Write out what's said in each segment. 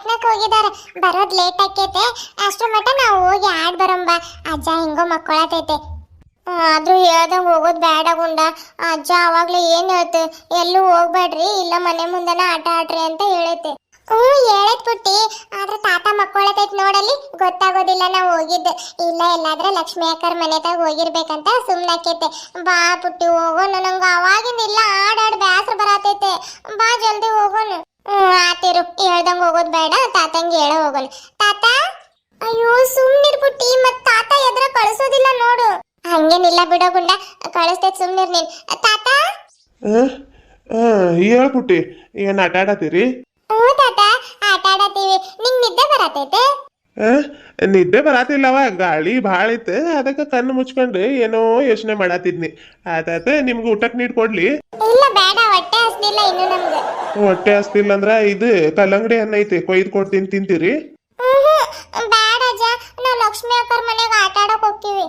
ದೇವಸ್ಥಾನಕ್ಕೆ ಹೋಗಿದ್ದಾರೆ. ಬರೋದ್ ಲೇಟ್ ಆಕೈತೆ. ಅಷ್ಟ್ರ ಮಟ್ಟ ನಾವು ಹೋಗಿ ಆಡ್ ಬರಂಬ. ಅಜ್ಜ ಹಿಂಗೋ ಮಕ್ಕಳತೈತೆ. ಆದ್ರೂ ಹೇಳ್ದಂಗ ಹೋಗೋದ್ ಬೇಡ ಗುಂಡ. ಅಜ್ಜ ಅವಾಗ್ಲೂ ಏನ್ ಹೇಳ್ತೆ? ಎಲ್ಲೂ ಹೋಗ್ಬೇಡ್ರಿ ಇಲ್ಲ ಮನೆ ಮುಂದನ ಆಟ ಆಡ್ರಿ ಅಂತ ಹೇಳೈತೆ. ಹ್ಞೂ, ಹೇಳತ್ ಪುಟ್ಟಿ. ಆದ್ರೆ ತಾತ ಮಕ್ಕಳತೈತ್ ನೋಡಲ್ಲಿ. ಗೊತ್ತಾಗೋದಿಲ್ಲ ನಾವು ಹೋಗಿದ್ದು. ಇಲ್ಲ, ಎಲ್ಲಾದ್ರೆ ಲಕ್ಷ್ಮಿ ಅಕ್ಕರ್ ಮನೆತಾಗ ಹೋಗಿರ್ಬೇಕಂತ ಸುಮ್ನಾಕೈತೆ ಬಾ ಪುಟ್ಟಿ ಹೋಗೋಣ ನಂಗ ಅವಾಗಿಂದ ಇಲ್ಲ ಆಡಾಡ್ ಬ್ಯಾಸ್ರ ಬರತೈತೆ. ಬಾ ಜಲ್ದಿ ಹೋಗೋಣ ಆತಿರು ಹೇಳ್ದಂಗ ಹೋಗೋದ್ ಬೇಡ ತಾತಂಗೆ ಹೇಳ ಹೋಗಲ್ಲ ತಾತ? ಅಯ್ಯೋ ಸುಮ್ನಿರ್ಬಿಟ್ಟಿ ಮತ್ ತಾತ ಎದ್ರ ಕಳಿಸೋದಿಲ್ಲ ನೋಡು. ಹಂಗೇನಿಲ್ಲ ಬಿಡೋ ಗುಂಡ ಕಳಿಸ್ತೈತ್ ಸುಮ್ನಿರ್ ನೀನ್. ತಾತ? ಹೇಳ್ಬಿಟ್ಟಿ ಏನ್ ಆಟ ಆಡತ್ತೀರಿ? ಹ್ಞೂ ತಾತ ಆಟ ಆಡತ್ತೀವಿ. ನಿಂಗ್ ನಿದ್ದೆ ಬರತೈತೆ? ನಿದ್ದೆ ಬರಾತಿಲ್ಲವ ಗಾಳಿ ಭಾಳ ಇತ್ತು ಅದಕ್ಕೆ ಕಣ್ಣು ಮುಚ್ಕೊಂಡು ಏನೋ ಯೋಚನೆ ಮಾಡತ್ತಿದ್ನಿ ಆತಾತ ನಿಮ್ಗೆ ಊಟಕ್ಕೆ ನೀಡ್ ಕೊಡ್ಲಿ? ಇಲ್ಲ ಬೇಡ ಹೊಟ್ಟೆ ಹಸ್ದಿಲ್ಲ ಇನ್ನು ನಮ್ಗೆ. ಹೊಟ್ಟೆ ಹಸ್ತಿಲ್ಲ ಅಂದ್ರ ಇದು ಕಲ್ಲಂಗಡಿ ಹಣ್ಣು ಐತಿ ಕೊಯ್ದು ಕೊಡ್ತೀನಿ ತಿಂತೀರಿ? ಹ್ಮ್ ಬೇಡ ಅಜ್ಜ ನಾವ್ ಲಕ್ಷ್ಮಿ ಅಕ್ಕರ್ ಮನೆಗೆ ಆಟ ಆಡಕ್ ಹೋಗ್ತೀವಿ.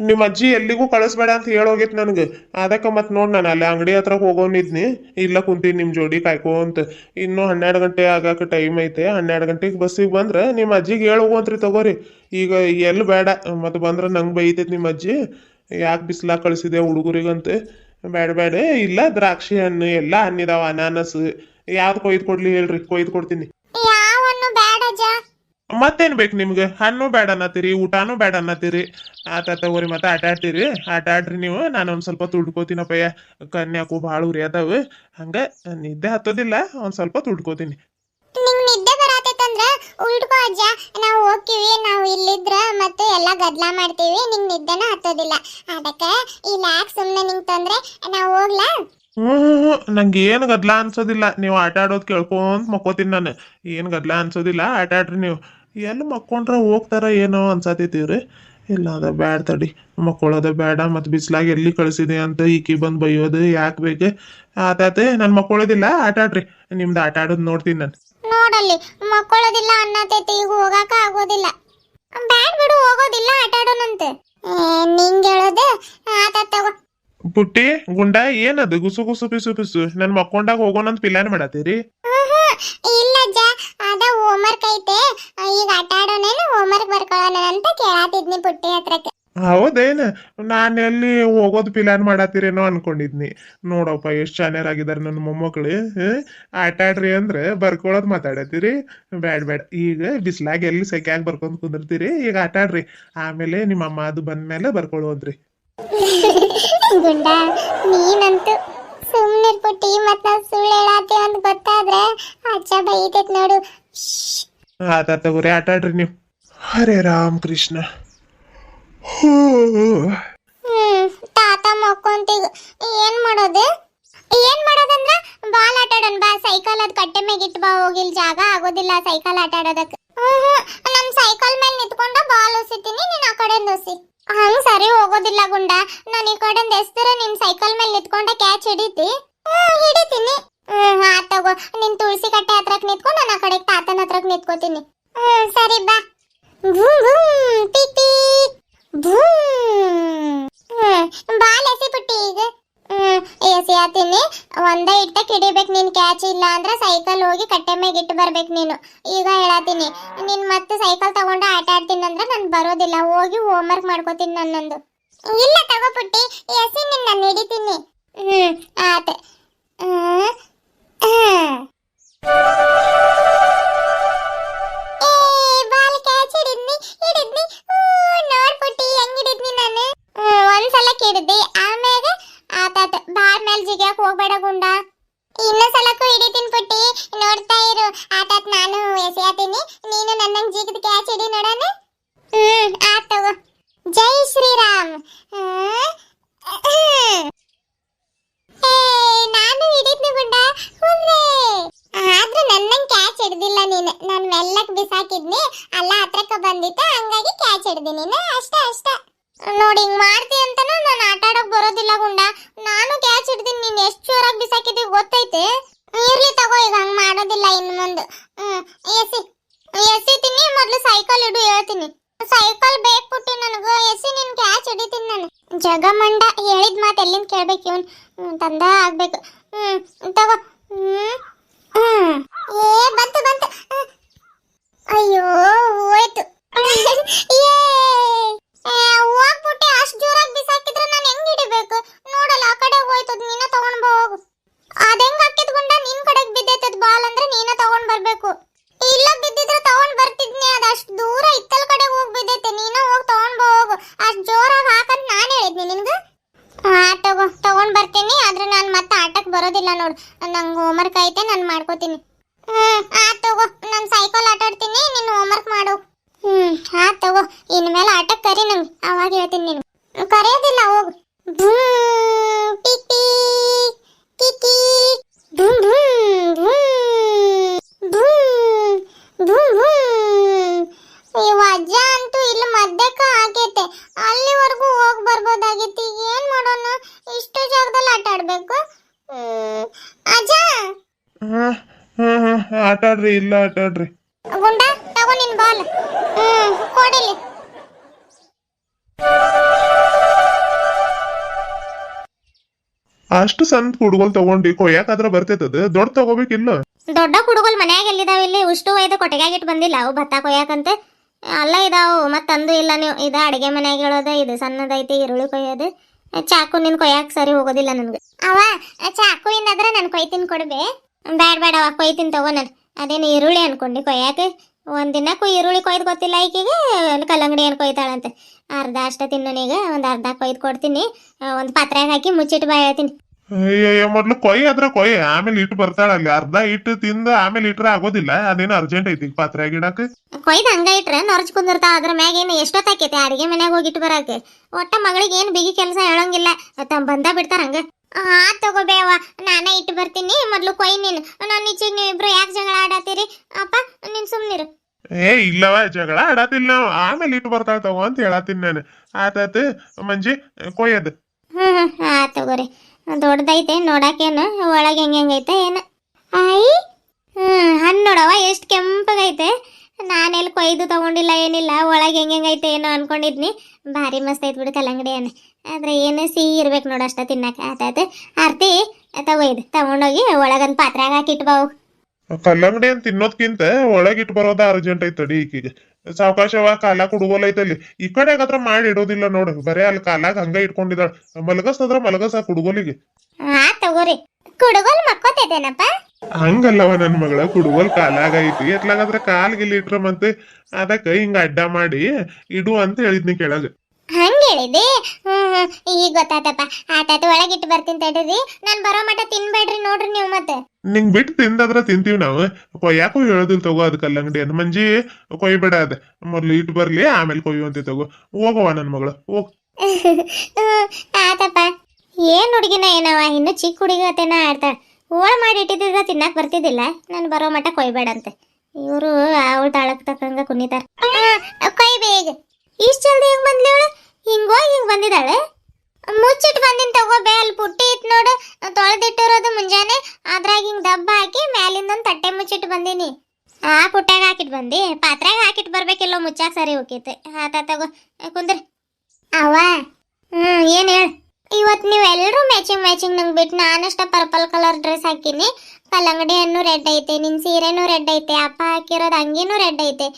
ನಿಮ್ಮ ಅಜ್ಜಿ ಎಲ್ಲಿಗೂ ಕಳಿಸ್ಬೇಡ ಅಂತ ಹೇಳೋಗಿತ್ ನನಗೆ. ಅದಕ್ಕೆ ಮತ್ತೆ ನೋಡಿ ನಾನು ಅಲ್ಲಿ ಅಂಗಡಿ ಹತ್ರ ಹೋಗೋನಿದ್ನಿ. ಇಲ್ಲ ಕುಂತೀನಿ ನಿಮ್ಮ ಜೋಡಿ ಕಾಯ್ಕೊಂತ ಇನ್ನೂ ಹನ್ನೆರಡು ಗಂಟೆ ಆಗಾಕ ಟೈಮ್ ಐತೆ. ಹನ್ನೆರಡು ಗಂಟೆಗೆ ಬಸ್ಸಿಗೆ ಬಂದ್ರೆ ನಿಮ್ಮ ಅಜ್ಜಿಗೆ ಹೇಳಿ ಹೋಗಂತ್ರಿ ತಗೋರಿ. ಈಗ ಎಲ್ಲಿ ಬೇಡ ಮತ್ತೆ ಬಂದ್ರೆ ನಂಗೆ ಬೈತೈತೆ ನಿಮ್ಮ ಅಜ್ಜಿ. ಯಾಕೆ ಬಿಸ್ಲಾಗ ಕಳಿಸಿದೆ ಹುಡುಗರಿಗಂತ? ಬೇಡ ಬೇಡ. ಇಲ್ಲ ದ್ರಾಕ್ಷಿ ಹಣ್ಣು ಎಲ್ಲ ಹಣ್ಣಿದಾವ ಅನಾನಸ್. ಯಾವ್ದು ಕೊಯ್ದು ಕೊಡ್ಲಿ ಹೇಳ್ರಿ ಕೊಯ್ದು ಕೊಡ್ತೀನಿ. ಯಾವನ್ನು ಬೇಡ ಅಜ್ಜ ಮತ್ತೇನ್ ಬೇಕು ನಿಮ್ಗೆ? ಹಣ್ಣು ಬೇಡ ಅನ್ನತ್ತೀರಿ ಊಟಾನು ಬೇಡ ಅನ್ನತ್ತೀರಿ. ಆತ ತಗೋರಿ ಮತ್ತೆ ಆಟ ಆಡ್ತೀರಿ. ಆಟ ಆಡ್ರಿ ನೀವು. ನಾನು ಒಂದ್ ಸ್ವಲ್ಪ ತುಡ್ಕೋತೀನಪ್ಪಯ್ಯ. ಕನ್ಯಾಕು ಭಾಳ ಉರಿ ಅದಾವ. ಹಂಗ ನಿದ್ದೆ ಹತ್ತೋದಿಲ್ಲ ಒಂದ್ ಸ್ವಲ್ಪ ತುಡ್ಕೋತೀನಿ. ನಿಂಗ್ ನಿದ್ದೆ ಬರತೈತಂದ್ರ ಉಲ್ಟ್ಕೋ ಅಜ್ಜ. ನಾವು ಹೋಗ್ತೀವಿ ನಾವು ಎಲ್ಲ ಗದ್ಲ ಮಾಡ್ತೀವಿ ನಿಂಗೆ ನಿದ್ದೆನ ಹತ್ತೋದಿಲ್ಲ. ಅದಕ್ಕೆ ಈ ಲ್ಯಾಕ್ ಸುಮ್ಮನೆ ನಿಂಗೆ ತೊಂದ್ರೆ ನಾವು ಹೋಗ್ಲಾ? ಹ್ಞೂ ನಂಗೆ ಏನು ಗದ್ಲ ಅನ್ಸೋದಿಲ್ಲ. ನೀವು ಆಟ ಆಡೋದು ಕೇಳ್ಕೊಂತ ಮಕ್ಕೋತೀನಿ ನಾನು. ಏನು ಗದ್ಲ ಅನ್ಸೋದಿಲ್ಲ ಆಟ ಆಡ್ರಿ ನೀವು. ಎಲ್ಲಿ ಮಕ್ಕೊಂಡ್ರೆ ಹೋಗ್ತಾರ ಏನೋ ಅನ್ಸತೈತಿವ್ರಿ ಇಲ್ಲ ಅದ ಬ್ಯಾಡ ತಡಿ. ಮಕ್ಕೊಳ್ಳೋದ ಬೇಡ ಮತ್ತು ಬಿಸ್ಲಾಗ ಎಲ್ಲಿ ಕಳಿಸಿದೆ ಅಂತ ಈಕಿ ಬಂದು ಬೈಯೋದು ಯಾಕೆ ಬೇಕು? ಆತಾತೆ ನಾನು ಮಕ್ಕೊಳ್ಳೋದಿಲ್ಲ ಆಟ ಆಡ್ರಿ. ನಿಮ್ದು ಆಟ ಆಡೋದು ನೋಡ್ತೀನಿ ನಾನು. ನೋಡಲ್ಲಿ ಮಕ್ಕಳೋದಿಲ್ಲ ಅನ್ನತೈತಿ ಈಗ ಹೋಗಾಕ ಆಗೋದಿಲ್ಲ. ಬ್ಯಾಡ್ ಬಿಡು ಹೋಗೋದಿಲ್ಲ ಆಟ ಅಂತ ನಿಂಗೆ ಹೇಳೋದು ಆತ ತಗೋ. ಪುಟ್ಟಿ ಗುಂಡ ಏನದು? ಗುಸು ಗುಸು ಪಿಸು ಪಿಸು. ನನ್ನ ಮಕ್ಕೊಂಡಾಗ ಹೋಗೋಣಂತ ಪಿಲಾನ್ ಮಾಡತ್ತೀರಿ? ಇಲ್ಲ ಅಜ್ಜ. ಅದ ಹೋಮ್ವರ್ಕ್ ಐತೆ. ಈಗ ಆಟ ಆಡೋಣ ಹೋಮ್ವರ್ಕ್ ಬರ್ಕೊಳ್ಳೋಣ ಅಂತ ಕೇಳಾತಿದ್ನಿ ಪುಟ್ಟಿ ಹತ್ರಕ್ಕೆ. ಹೌದೇನ? ನಾನು ಎಲ್ಲಿ ಹೋಗೋದು ಪ್ಲಾನ್ ಮಾಡತ್ತೀರೇನೋ ಅನ್ಕೊಂಡಿದ್ನಿ. ನೋಡಪ್ಪ ಎಷ್ಟು ಚೆನ್ನಾಗಿದ್ದಾರೆ ನನ್ನ ಮೊಮ್ಮಕ್ಕಳು ಹ್ಮ್? ಆಟ ಆಡ್ರಿ ಅಂದ್ರೆ ಬರ್ಕೊಳೋದು ಮಾತಾಡತ್ತೀರಿ. Bad bad. ಈಗ ಬಿಸ್ಲಾಗ ಎಲ್ಲಿ ಸೆಕ್ಯಾಗ ಬರ್ಕೊಂಡು ಕುಂದಿರ್ತೀರಿ? ಈಗ ಆಟ ಆಡ್ರಿ. ಆಮೇಲೆ ನಿಮ್ಮ ಅಮ್ಮ ಅದು ಬಂದ್ಮೇಲೆ ಬರ್ಕೊಳ್ಳೋದ್ರಿ ಗುಂಡ ನೀನಂತೂ ಸುಮ್ಮನೆ ಪುಟ್ಟಿ ಮತ್ತೆ ಸುಳ್ಳು ಹೇಳಾತಿ ಅಂತ ಗೊತ್ತಾದ್ರೆ ಅಜ್ಜ ಬೈತೈತ್ ನೋಡು. ಶ್ಶ್. ಆತ ತಗೋರಿ ಆಟ ಆಡ್ರಿ ನೀವು. ಹರೇ ರಾಮ್ ಕೃಷ್ಣ ಹ್ಮ್. ಹ್ಮ್ ತಾತ ಮಕ್ಕೊಂತೀಗ ಏನ್ ಮಾಡೋದು? ಏನ್ ಮಾಡೋದಂದ್ರ ಬಾಲ್ ಆಟ ಆಡೋಣ ಬಾ ಸೈಕಲ್ ಅದ್ ಕಟ್ಟೆ ಇಟ್ಟು ಬಾ ಹೋಗಿಲ್ ಜಾಗ ಆಗೋದಿಲ್ಲ ಸೈಕಲ್ ಆಟ ಆಡೋದಕ್ಕ ನಮ್ ಸೈಕಲ್ ಮೇಲೆ ನಿತ್ಕೊಂಡ ಬಾಲ್ ಉಸಿತೀನಿ ನೀನ್ ಆ ಕಡೆಯಿಂದ ಉಸಿ ಹಂಗ್ ಸರಿ ಹೋಗೋದಿಲ್ಲ ಗುಂಡ. ನಾನು ಈ ಕಡೆ ಎಸ್ತರ ನಿಮ್ ಸೈಕಲ್ ಮೇಲೆ ನಿಂತ್ಕೊಂಡ ಕ್ಯಾಚ್ ಹಿಡಿತಿ. ಹ್ಮ್, ಹಿಡಿತೀನಿ. ಹ್ಮ್ ಹಾ ತಗೋ. ನಿನ್ ತುಳಸಿ ಕಟ್ಟೆ ಹತ್ರಕ್ ನಿಂತ್ಕೊಂಡು ನಾನು ಆ ಕಡೆ ತಾತನ ಹತ್ರಕ್ ನಿಂತ್ಕೋತೀನಿ. ಹ್ಮ್, ಸರಿ ಬಾ. ಟಿಕ್ ಭೂಮ್ ಹ್ಮ್ ಬಾಲ್ ಎಸಿ ಬಿಟ್ಟಿ ಈಗ. ಎಸಿಯಾತೀನಿ ಒಂದೇ ಇಟ್ಟಕ್ಕೆ ಹಿಡಿಬೇಕು ನೀನ್ ಕ್ಯಾಚ್ ಇಲ್ಲ ಅಂದ್ರೆ ಸೈಕಲ್ ಹೋಗಿ ಕಟ್ಟೆ ಮ್ಯಾಗ ಇಟ್ಟು ಬರ್ಬೇಕು ನೀನು. ಈಗ ಹೇಳತ್ತೀನಿ ನೀನ್ ಮತ್ತೆ ಸೈಕಲ್ ತಗೊಂಡು ಆಟ ಆಡ್ತೀನಿ ಅಂದ್ರೆ ನಾನು ಬರೋದಿಲ್ಲ. ಹೋಗಿ ಹೋಮ್ವರ್ಕ್ ಮಾಡ್ಕೋತೀನಿ ನನ್ನೊಂದು. ಇಲ್ಲ ತಗೋ ಪುಟ್ಟಿ. ಎಸಿ ನಿನ್ ನಾನು ಹಿಡಿತೀನಿ ಇನ್ನೊಂದ್ಸಲಕ್ಕೂ ಹಿಡಿತೀನಿ ಪುಟ್ಟಿ ನೋಡ್ತಾ ಇರು. ಆತಾತ್ ನಾನು ಎಸೆಯತೀನಿ. ನೀನು ನನ್ನಂಗ್ ಜಿಗಿದ್ ಕ್ಯಾಚ್ ಹಿಡಿ ನೋಡೋಣ? ಹ್ಮ್, ಆತ್ ತಗೋ. ಜೈ ಶ್ರೀರಾಮ್. ನಾನು ಹಿಡಿದ್ನಿ ಗುಂಡ. ಆದ್ರೂ ನನ್ನಂಗ್ ಕ್ಯಾಚ್ ಹಿಡ್ದಿಲ್ಲ ನೀನು. ನಾನು ಮೆಲ್ಲಕ್ ಬಿಸಾಕಿದ್ನಿ. ಅಲ್ಲ ಹತ್ರಕ್ಕ ಬಂದಿತ್ತು. ಹಂಗಾಗಿ ಕ್ಯಾಚ್ ಹಿಡ್ದಿ ನೀನು. ಅಷ್ಟೇ ಅಷ್ಟೇ. ನೋಡಿ, ಹಿಂಗ್ ಮಾಡ್ತಿ ಅಂತ ನಾನು ಆಟ ಬರೋದಿಲ್ಲ ಗುಂಡ. ನಾನು ಕ್ಯಾಚ್ ಹಿಡ್ತೀನಿ ನೀನ್ ಎಷ್ಟು ಜೋರಾಗಿ ಬಿಸಾಕಿದ್ವಿ ಗೊತ್ತೈತೆ? ಇರ್ಲಿ ತಗೋ, ಈಗ ಹಂಗ್ ಮಾಡೋದಿಲ್ಲ ಇನ್ ಮುಂದೆ. ಹ್ಮ್, ಎಸಿ ತಿನ್ನಿ, ಮೊದ್ಲು ಸೈಕಲ್ ಇಡು, ಹೇಳ್ತೀನಿ. ಸೈಕಲ್ ಬೇಕು ಪುಟ್ಟಿ ನನಗ, ಎಸಿ ನಿನ್ ಕ್ಯಾಚ್ ಹಿಡಿತೀನಿ ನಾನು. ಜಗಮಂಡ ಹೇಳಿದ ಮಾತು ಎಲ್ಲಿಂದ ಕೇಳ್ಬೇಕು ಇವನ್? ತಂದ ಆಗ್ಬೇಕು. ಹ್ಮ್, ತಗೋ. ಹ್ಮ್ ಏ, ಬಂತು ಬಂತು. ಅಯ್ಯೋ, ಹೋಯ್ತು. ಏ! ಹೋಗ್ಬಿಟ್ಟಿ, ಅಷ್ಟು ಜೋರಾಗಿ ಬಿಸಾಕಿದ್ರೆ ನಾನು ಹೆಂಗ್ ಹಿಡಿಬೇಕು? ನೋಡಲ್ಲ, ಆ ಕಡೆ ಹೋಯ್ತದ ನೀನ ತಗೊಂಡ್ ಹೋಗು. ಅದ ಹೆಂಗ್ ಹಾಕಿದ್ಕೊಂಡ? ನಿನ್ ಕಡೆಗೆ ಬಿದ್ದೈತದ ಬಾಲ್ ಅಂದ್ರೆ ನೀನೇ ತಗೊಂಡ್ ಬರಬೇಕು. ಇಲ್ಲ ಬಿದ್ದಿದ್ರೆ ತಗೊಂಡ್ ಬರ್ತಿದ್ನಿ, ಅದ ಅಷ್ಟು ದೂರ ಇತ್ತಲ್ ಕಡೆ ಹೋಗಿ ಬಿದ್ದೈತೆ, ನೀನೇ ಹೋಗಿ ತಗೊಂಡ್ ಹೋಗು. ಅಷ್ಟು ಜೋರಾಗಿ ಹಾಕಂತ ನಾನು ಹೇಳಿದ್ನಿ ನಿನ್ಗೆ. ಹಾ, ತಗೋ, ತಗೊಂಡ್ ಬರ್ತೀನಿ, ಆದ್ರೆ ನಾನು ಮತ್ತೆ ಆಟಕ್ಕೆ ಬರೋದಿಲ್ಲ ನೋಡು. ನಂಗೆ ಹೋಮ್ವರ್ಕ್ ಐತೆ, ನಾನು ಮಾಡ್ಕೋತೀನಿ. ಹ್ಞೂ ಆ, ತಗೋ, ನಾನು ಸೈಕಲ್ ಆಟಾಡ್ತೀನಿ ನೀನು ಹೋಮ್ವರ್ಕ್ ಮಾಡು. ಹ್ಮ್ ಹಾ ತಗೋ. ಇನ್ಮೇಲೆ ಆಟಕ್ಕೆ ಕರಿ ನಂಗೆ. ಅವಾಗ ಹೇಳ್ತೀನಿ ನೀನು ಕರೆಯೋದಿಲ್ಲ ಹೋಗು. ಭೂಮ್ ಟಿಟಿ ಟಿಟಿ ಭೂಮ್ ಭೂಮ್ ಭೂಮ್ ಭೂಮ್ ಭೂಮ್ ಭೂಮ್ ಈ ವಜ್ಜ ಅಂತೂ ಇಲ್ಲಿ ಮಧ್ಯಕ್ಕ ಆಗೈತೆ. ಅಲ್ಲಿವರೆಗೂ ಹೋಗಿ ಬರ್ಬೋದಾಗಿತ್ತು. ಈಗ ಏನು ಮಾಡೋಣ ಇಷ್ಟು ಜಾಗದಲ್ಲಿ ಆಟ ಆಡಬೇಕು? ಅಜ್ಜ! ಹಾ ಹಾ ಹಾ ಆಟ ಆಡ್ರಿ ಇಲ್ಲ ಆಟಾಡ್ರಿ ಗುಂಡ ತಗೋ ನಿನ್ ಬಾಲ್. ಹ್ಮ್ ಕೊಡಿಲಿ. ಅಷ್ಟು ಸಣ್ಣ ಹುಡುಗಲ್ ತಗೊಂಡಿ ಕೊಯ್ಯಾಕಾದ್ರ ಬರ್ತೈತದ? ದೊಡ್ಡ ತಗೋಬೇಕಿಲ್ಲ ದೊಡ್ಡ ಹುಡುಗಲ್ ಮನ್ಯಾಗ ಎಲ್ಲಿದಾವ ಇಲ್ಲಿ? ಉಷ್ಟು ಒಯ್ದು ಕೊಟ್ಟಿಗೆಗಿಟ್ಟು ಬಂದಿಲ್ಲ. ಅವು ಭತ್ತ ಕೊಯ್ಯಾಕಂತೆ. ಅಲ್ಲ ಇದಾವು ಮತ್ ತಂದು ಇಲ್ಲ ನೀವು. ಇದ ಅಡಿಗೆ ಮನ್ಯಾಗ ಹೇಳೋದ ಇದು ಸಣ್ಣದೈತಿ ಈರುಳ್ಳಿ ಕೊಯ್ಯೋದು. ಚಾಕು ನಿನ್ ಕೊಯ್ಯಾಕ ಸರಿ ಹೋಗೋದಿಲ್ಲ ನನ್ಗೆ. ಅವ ಚಾಕು ಇಂದಾದ್ರೆ ನಾನು ಕೊಯ್ತೀನಿ ಕೊಡ್ಬೇ. ಬ್ಯಾಡ ಬೇಡ ಅವ ಕೊಯ್ತೀನಿ ತಗೋ ನಾನು. ಅದೇನು ಈರುಳ್ಳಿ ಅನ್ಕೊಂಡಿ ಕೊಯ್ಯಾಕ? ಒಂದ್ ದಿನಕ್ಕೂ ಈರುಳ್ಳಿ ಕೊಯ್ದು ಗೊತ್ತಿಲ್ಲ ಈಕಿಗೆ ಕಲ್ಲಂಗಡಿ ಏನು ಕೊಯ್ತಾಳಂತೆ. ಅರ್ಧ ಅಷ್ಟ ತಿನ್ನೋನೀಗ ಒಂದು ಅರ್ಧ ಕೊಯ್ದು ಕೊಡ್ತೀನಿ. ಒಂದು ಪಾತ್ರೆ ಹಾಕಿ ಮುಚ್ಚಿಟ್ಟು ಬಾಯ್ ಹೇಳ್ತೀನಿ. ಅಯ್ಯಯ್ಯ ಮೊದ್ಲು ಕೊಯ್ ಅದ್ರ ಕೊಯ್ ಆಮೇಲೆ ಇಟ್ಟು ಬರ್ತಾಳ ಅಲ್ಲಿ. ಅರ್ಧ ಇಟ್ಟು ತಿಂದು ಆಮೇಲೆ ಇಟ್ರೆ ಆಗೋದಿಲ್ಲ ಅದೇನು ಅರ್ಜೆಂಟ್ ಐತಿ ಪಾತ್ರೆ ಗಿಡಕ್ಕೆ. ಕೊಯ್ದ ಹಂಗ ಇಟ್ರೆ ನೊರ್ಚ್ ಕುಂದಿರ್ತಾವ ಅದ್ರ ಮ್ಯಾಗ ಏನು ಎಷ್ಟೊತ್ತಾಕೈತಿ ಅಡಿಗೆ ಮನ್ಯಾಗ ಹೋಗಿಟ್ಟು ಬರಕ್ಕೆ ಒಟ್ಟ ಮಗಳಿಗೆ ಏನು ಬಿಗಿ ಕೆಲಸ ಹೇಳಂಗಿಲ್ಲ ತಮ್ಮ ಬಂದ ಬಿಡ್ತಾರ ಹಂಗ. ಆ ತಗೋಬೇವ ನಾನೇ ಇಟ್ಟು ಬರ್ತೀನಿ. ಮೊದ್ಲು ಕೊಯ್ ನೀನು. ನಾನು ಈಚೆಗೆ ನೀವಿಬ್ರು ಯಾಕೆ ಜಗಳ ಆಡತ್ತೀರಿ ಅಪ್ಪ ನೀನ್ ಸುಮ್ನಿರು. ಏ ಇಲ್ಲವ ಜಗಳ ಆಡತಿಲ್ಲ ನಾವು. ಆಮೇಲೆ ಇಟ್ಟು ಬರ್ತಾ ತಗೋ ಅಂತ ಹೇಳತ್ತೀನಿ ನಾನು. ಆತಾತು ಮಂಜಿ ಕೊಯ್ಯದು. ಹ್ಮ್ ಹ್ಮ್ ಆ ತಗೋರಿ. ದೊಡ್ಡದೈತೆ ನೋಡಾಕೇನು ಒಳಗೆ ಹೆಂಗೆ ಹೆಂಗೈತೆ ಏನು? ಐ ಹ್ಮ್ ಹಣ್ಣು ನೋಡವ ಎಷ್ಟು ಕೆಂಪಗೈತೆ. ನಾನೆಲ್ಲಿ ಕೊಯ್ದು ತಗೊಂಡಿಲ್ಲ, ಏನಿಲ್ಲ, ಒಳಗೆ ಹೆಂಗೆ ಹೆಂಗೈತೆ ಏನೋ ಅನ್ಕೊಂಡಿದ್ನಿ. ಭಾರಿ ಮಸ್ತ್ ಐತೆ ಬಿಡು ಕಲ್ಲಂಗಡಿ ಅನ್ನ. ಆದ್ರೆ ಏನು ಸಿಹಿ ಇರ್ಬೇಕು ನೋಡು ಅಷ್ಟ ತಿನ್ನಕ್ಕೆ. ಆತಾಯ್ತು ಆರ್ತಿ ತಗೊಯ್ದು ತಗೊಂಡೋಗಿ ಒಳಗೊಂದು ಪಾತ್ರೆಗೆ ಹಾಕಿಟ್ಬಾವು ಕಲ್ಲಂಗಡಿ ಅಂತ ತಿನ್ನೋದ್ಕಿಂತ ಒಳಗೆ ಇಟ್ ಬರೋದ ಅರ್ಜೆಂಟ್ ಐತಡಿ ಈಕಿಗೆ. ಸಾವಕಾಶವ ಕಾಲ ಕುಡುಗೋಲೈತಲ್ಲಿ. ಈ ಕಡೆ ಹತ್ರ ಮಾಡಿ ಇಡೋದಿಲ್ಲ ನೋಡು. ಬರೇ ಅಲ್ಲಿ ಕಾಲಾಗ ಹಂಗ ಇಟ್ಕೊಂಡಿದ್ದಾಳ. ಮಲಗಸ್ತದ್ರ ಮಲಗಸ ಕುಡುಗೋಲಿಗೆ. ಆ ತಗೋರಿ. ಕುಡುಗೋಲ್ ಹಂಗಲ್ಲವ ನನ್ ಮಗಳ ಕುಡುಗೋಲ್ ಕಾಲಾಗ ಐತಿ. ಎತ್ಲಾಗದ್ರ ಕಾಲ್ಗಿಲ್ ಇಟ್ರ ಮತ್ತೆ ಅದಕ್ಕ ಹಿಂಗ ಅಡ್ಡ ಮಾಡಿ ಇಡು ಅಂತ ಹೇಳಿದ್ನಿ ಕೆಳಗ. ಹೇಳಿದೆ ಈಗ ಗೊತ್ತಾತಪ್ಪ. ಆತಾತ ಒಳಗಿಟ್ಟು ಬರ್ತೀನಿ ತಡೀರಿ. ನಾನು ಬರೋ ಮಟ ತಿನ್ಬೇಡ್ರಿ ನೋಡ್ರಿ ನೀವು ಮತ್ತೆ. ನಿಂಗ್ ಬಿಟ್ಟು ತಿಂದಾದ್ರ ತಿಂತೀವಿ ನಾವು. ಯಾಕೋ ಹೇಳೋದಿಲ್ಲ ತಗೋ ಅದ್ ಕಲ್ಲಂಗಡಿ ಅನ್ ಮಂಜಿ ಕೊಯ್ಬೇಡ ಅದ. ಮೊದ್ಲು ಇಟ್ಟು ಬರ್ಲಿ ಆಮೇಲೆ ಕೊಯ್ಯುವಂತೆ ತಗೋ. ಹೋಗವ ನನ್ ಮಗಳು. ಹೋಗ್. ತಾತಪ್ಪ ಆತಪ್ಪ. ಏನ್ ಹುಡುಗಿನ ಏನವ ಇನ್ನು ಚಿಕ್ಕ ಹುಡುಗತೇನ ಆಡ್ತಾಳ. ಹೋಳ ಮಾಡಿ ಇಟ್ಟಿದ್ರ ತಿನ್ನಕ್ ಬರ್ತಿದ್ದಿಲ್ಲ. ನಾನು ಬರೋ ಮಟ ಕೊಯ್ಬೇಡಂತೆ. ಇವರು ಅವಳ ತಾಳಕ್ ತಕ್ಕಂಗ ಕುಣಿತಾರ. ಕೊಯ್ ಬೇಗ. ಇಷ್ಟ ಜಲ್ದಿ ಹೆಂಗ್ ಬಂದ್ಲಿ ಅವಳು? ಹಿಂಗೋಗಿ ಹಿಂಗ್ ಬಂದಿದ್ದಾಳೆ? ಮುಚ್ಚಿಟ್ಟು ಬಂದಿನ ತಗೋ ಬೇ, ಅಲ್ಲಿ ಪುಟ್ಟಿ ಇತ್ತು ನೋಡು. ತೊಳೆದಿಟ್ಟಿರೋದು ಮುಂಜಾನೆ. ಅದ್ರಾಗ ಹಿಂಗ್ ದಬ್ಬ ಹಾಕಿ ಮ್ಯಾಲಿಂದ ಒಂದು ತಟ್ಟೆ ಮುಚ್ಚಿಟ್ಟು ಬಂದೀನಿ. ಆ ಪುಟ್ಟಾಗ ಹಾಕಿಟ್ ಬಂದಿ? ಪಾತ್ರೆಗೆ ಹಾಕಿಟ್ ಬರ್ಬೇಕಿಲ್ಲೋ ಮುಚ್ಚಾಕ ಸರಿ ಹೋಗಿತ್ತೆ ಆತ, ತಗೋ. ಕುಂದ್ರಿ. ಅವ ಹ್ಮ್, ಏನ್ ಹೇಳ? ಇವತ್ ನೀವೆಲ್ಲರೂ ಮ್ಯಾಚಿಂಗ್ ಮ್ಯಾಚಿಂಗ್ ನಂಗೆ ಬಿಟ್ಟು ನಾನಷ್ಟ ಪರ್ಪಲ್ ಕಲರ್ ಡ್ರೆಸ್ ಹಾಕಿನಿ. ಕಲ್ಲಂಗಡಿ ಹಣ್ಣು ರೆಡ್ ಐತೆ, ನಿನ್ ಸೀರೆನೂ ರೆಡ್ ಐತೆ, ಅಪ್ಪ ಹಾಕಿರೋದು ಅಂಗಿನೂ ರೆಡ್ ಐತೆ.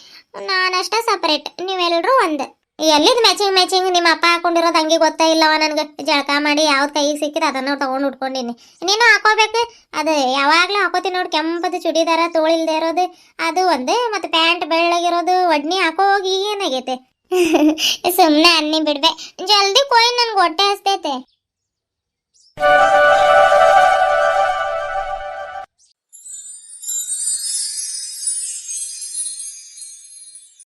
ನಾನಷ್ಟ ಸಪರೇಟ್. ನೀವೆಲ್ಲರೂ ಒಂದ್. ಎಲ್ಲಿದ್ ಮ್ಯಾಚಿಂಗ್ ಮ್ಯಾಚಿಂಗ್ ನಿಮ್ಮ ಅಪ್ಪ ಹಾಕೊಂಡಿರೋದು ಹಂಗೆ ಗೊತ್ತೇ ಇಲ್ಲವ ನನಗೆ? ಜಳಕ ಮಾಡಿ ಯಾವ್ದು ಕೈ ಸಿಕ್ಕಿದ್ರೆ ಅದನ್ನು ತೊಗೊಂಡು ಉಟ್ಕೊಂಡಿನಿ. ನೀನು ಹಾಕೋಬೇಕು. ಅದು ಯಾವಾಗಲೂ ಹಾಕೋತೀನಿ ನೋಡಿ, ಕೆಂಪದ ಚುಡಿದಾರ ತೋಳಿಲ್ದೆ ಇರೋದು. ಅದು ಒಂದೇ, ಮತ್ತು ಪ್ಯಾಂಟ್ ಬೆಳ್ಳಗಿರೋದು, ಒಡ್ನಿ ಹಾಕೋ ಹೋಗಿ ಏನಾಗೈತೆ ಸುಮ್ಮನೆ ಅನ್ನಿ ಬಿಡ್ಬೆ. ಜಲ್ದಿ ಕೊಯ್ ನನ್ಗೆ ಹೊಟ್ಟೆ ಹಸ್ತೈತೆ.